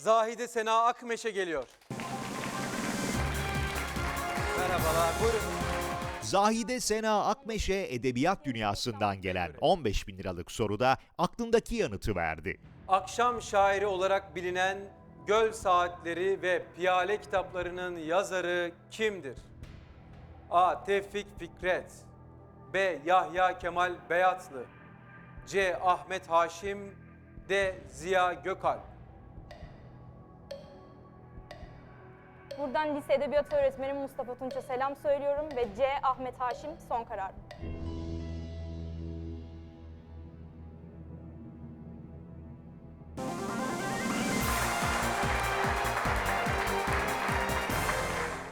Zahide Sena Akmeşe geliyor. Merhabalar, buyurun. Zahide Sena Akmeşe edebiyat dünyasından gelen 15 bin liralık soruda aklındaki yanıtı verdi. Akşam şairi olarak bilinen Göl Saatleri ve Piyale kitaplarının yazarı kimdir? A. Tevfik Fikret B. Yahya Kemal Beyatlı C. Ahmet Haşim D. Ziya Gökalp Buradan lise edebiyat öğretmenim Mustafa Tunç'a selam söylüyorum ve C. Ahmet Haşim son karar.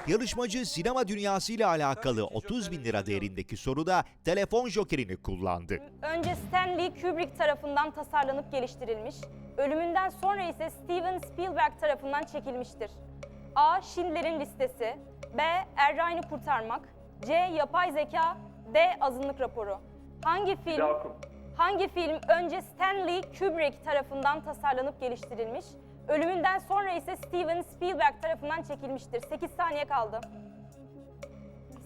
Yarışmacı sinema dünyasıyla alakalı 30 bin lira değerindeki soruda telefon jokerini kullandı. Önce Stanley Kubrick tarafından tasarlanıp geliştirilmiş, ölümünden sonra ise Steven Spielberg tarafından çekilmiştir. A. Schindler'in Listesi B. Errani Kurtarmak C. Yapay Zeka D. Azınlık Raporu Hangi film Hangi film önce Stanley Kubrick tarafından tasarlanıp geliştirilmiş, ölümünden sonra ise Steven Spielberg tarafından çekilmiştir? 8 saniye kaldı.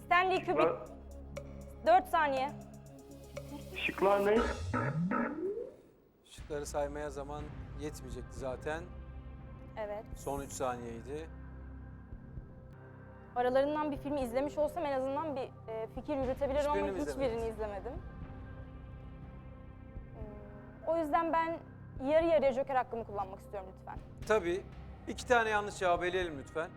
Stanley Kubrick 4 saniye. Şıklar ne? Şıkları saymaya zaman yetmeyecekti zaten. Evet. Son 3 saniyeydi. Aralarından bir filmi izlemiş olsam en azından bir e, fikir yürütebilirim Hiçbirini ama mi hiçbirini izlemediniz? izlemedim. Hmm, O yüzden ben yarı yarıya joker hakkımı kullanmak istiyorum lütfen. Tabii. iki tane yanlış cevabı eleyelim lütfen.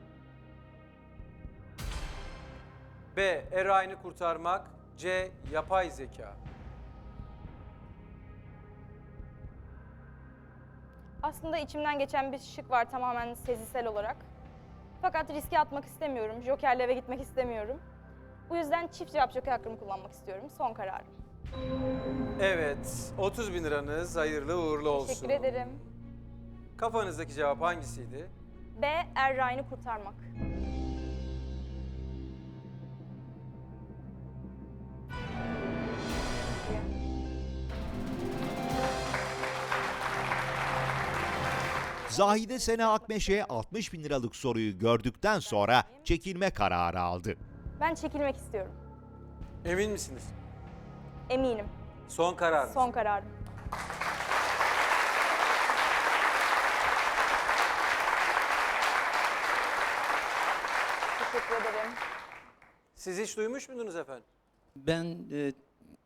B. Erayn'ı kurtarmak. C. Yapay zeka. Aslında içimden geçen bir şık var tamamen sezisel olarak. Fakat riske atmak istemiyorum. Jokerle eve gitmek istemiyorum. Bu yüzden çift cevap joker hakkımı kullanmak istiyorum. Son kararım. Evet. 30 bin liranız hayırlı uğurlu olsun. Teşekkür ederim. Kafanızdaki cevap hangisiydi? B. Erray'ını kurtarmak. Zahide Sena Akmeşe 60 bin liralık soruyu gördükten sonra çekilme kararı aldı. Ben çekilmek istiyorum. Emin misiniz? Eminim. Son karar. Son kararım. Teşekkür ederim. Siz hiç duymuş muydunuz efendim? Ben e,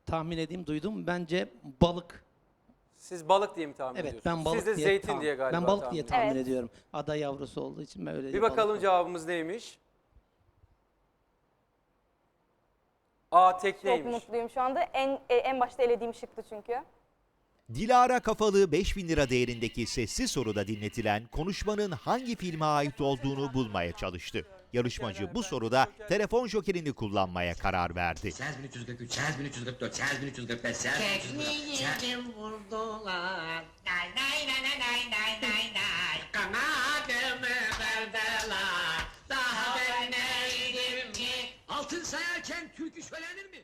tahmin edeyim duydum. Bence balık. Siz balık diye mi tahmin Evet ediyorsunuz? ben balık Siz de diye zeytin tahmin- diye galiba Ben balık tahmin diye tahmin Evet. ediyorum. Ada yavrusu olduğu için ben öyle Bir bakalım cevabımız neymiş? A Çok tekneymiş. mutluyum şu anda. En e, en başta elediğim şıktı çünkü. Dilara Kafalı 5 bin lira değerindeki sessiz soruda dinletilen konuşmanın hangi filme ait olduğunu bulmaya çalıştı. Yarışmacı bu soruda telefon jokerini kullanmaya karar verdi. 8343, 8344, 8345, 8344. Tekniğimi vurdular. Nay nay nay nay nay nay nay nay. Kanadımı verdiler. Daha ben neydim ki? Altın sayarken türkü söylenir mi?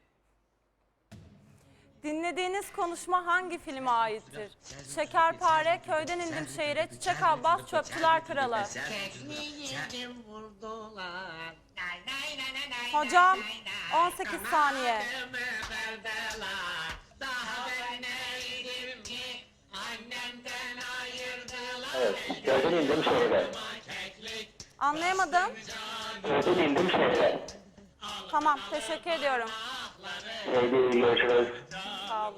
Dinlediğiniz konuşma hangi filme aittir? Şekerpare, köyden indim şehire, Çiçek Abbas, Çöpçüler Kralı. Tekniğimi vurdular. Nay nay nay nay nay Hocam, nay nay. 18 saniye. Kanadımı verdiler. Daha ben neydim ki? Annemden ayırdılar. Evet. Köyden indim şehre. Anlayamadım. Köyden indim şehre. Tamam, teşekkür ediyorum. Haydi görüşürüz. Sağ olun.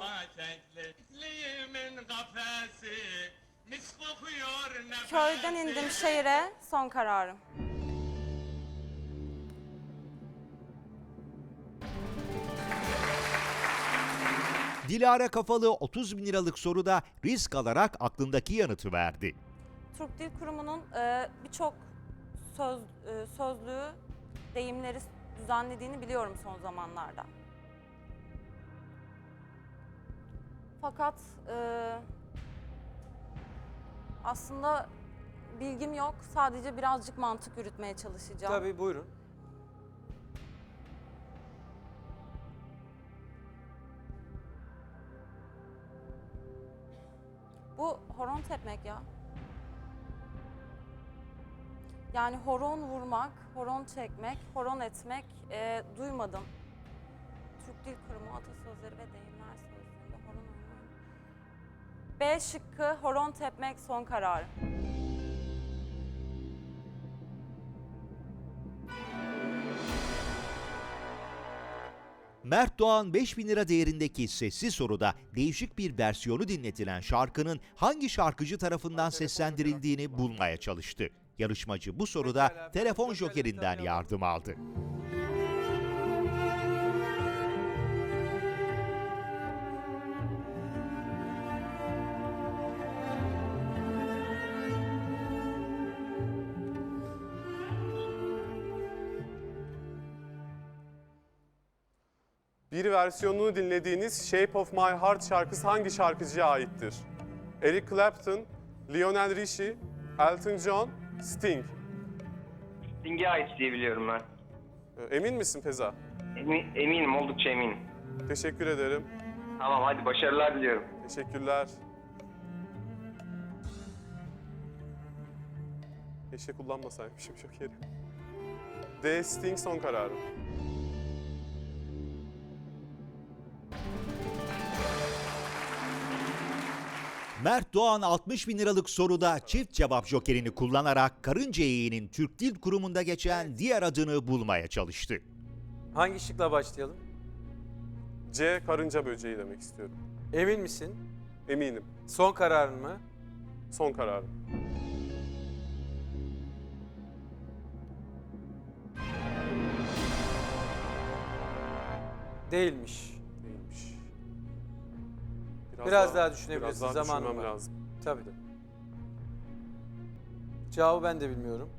Köyden indim şehire, son kararım. Dilara Kafalı 30 bin liralık soruda risk alarak aklındaki yanıtı verdi. Türk Dil Kurumu'nun e, birçok söz, e, sözlüğü, deyimleri düzenlediğini biliyorum son zamanlarda. Fakat e, aslında bilgim yok. Sadece birazcık mantık yürütmeye çalışacağım. Tabii buyurun. Bu horon tepmek ya. Yani horon vurmak, horon çekmek, horon etmek e, duymadım. Türk Dil Kurumu atasözleri ve deyimler vurmak. B şıkkı horon tepmek son karar. Mert Doğan 5000 lira değerindeki sessiz soruda değişik bir versiyonu dinletilen şarkının hangi şarkıcı tarafından seslendirildiğini bulmaya çalıştı. Yarışmacı bu soruda telefon jokerinden yardım aldı. Bir versiyonunu dinlediğiniz Shape of My Heart şarkısı hangi şarkıcıya aittir? Eric Clapton, Lionel Richie, Elton John, Sting. Sting'e ait diye biliyorum ben. Ee, Emin misin Feza? Emi- eminim, oldukça eminim. Teşekkür ederim. Tamam hadi başarılar diliyorum. Teşekkürler. Keşke kullanmasaymışım çok yeri. D. Sting son kararım. Mert Doğan 60 bin liralık soruda çift cevap jokerini kullanarak Karınca Eği'nin Türk Dil Kurumu'nda geçen diğer adını bulmaya çalıştı. Hangi şıkla başlayalım? C. Karınca böceği demek istiyorum. Emin misin? Eminim. Son kararın mı? Son kararım. Değilmiş. Biraz daha düşünebilirsin, Biraz daha zamanın düşünmem var. lazım. Tabii. Cevabı ben de bilmiyorum.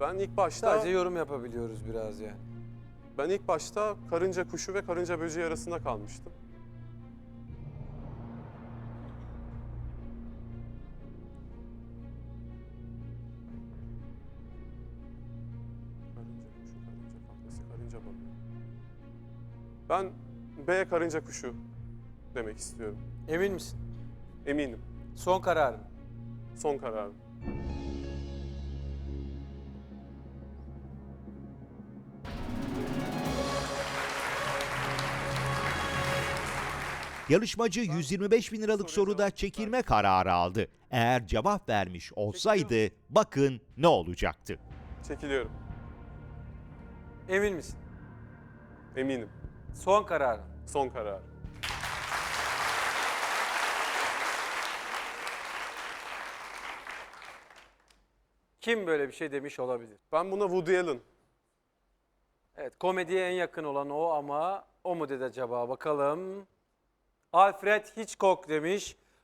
Ben ilk başta Sadece yorum yapabiliyoruz biraz yani. ben ilk başta karınca kuşu ve karınca böceği arasında kalmıştım. Karınca kuşu, karınca kafesi, karınca balığı. Ben B karınca kuşu demek istiyorum. Emin misin? Eminim. Son kararın. Son kararım. Yarışmacı 125 bin liralık soruda çekilme kararı aldı. Eğer cevap vermiş olsaydı bakın ne olacaktı. Çekiliyorum. Emin misin? Eminim. Son kararın. Son karar. Kim böyle bir şey demiş olabilir? Ben buna Woody Allen. Evet, komediye en yakın olan o ama o mu dedi acaba bakalım. Alfred Hitchcock demiş.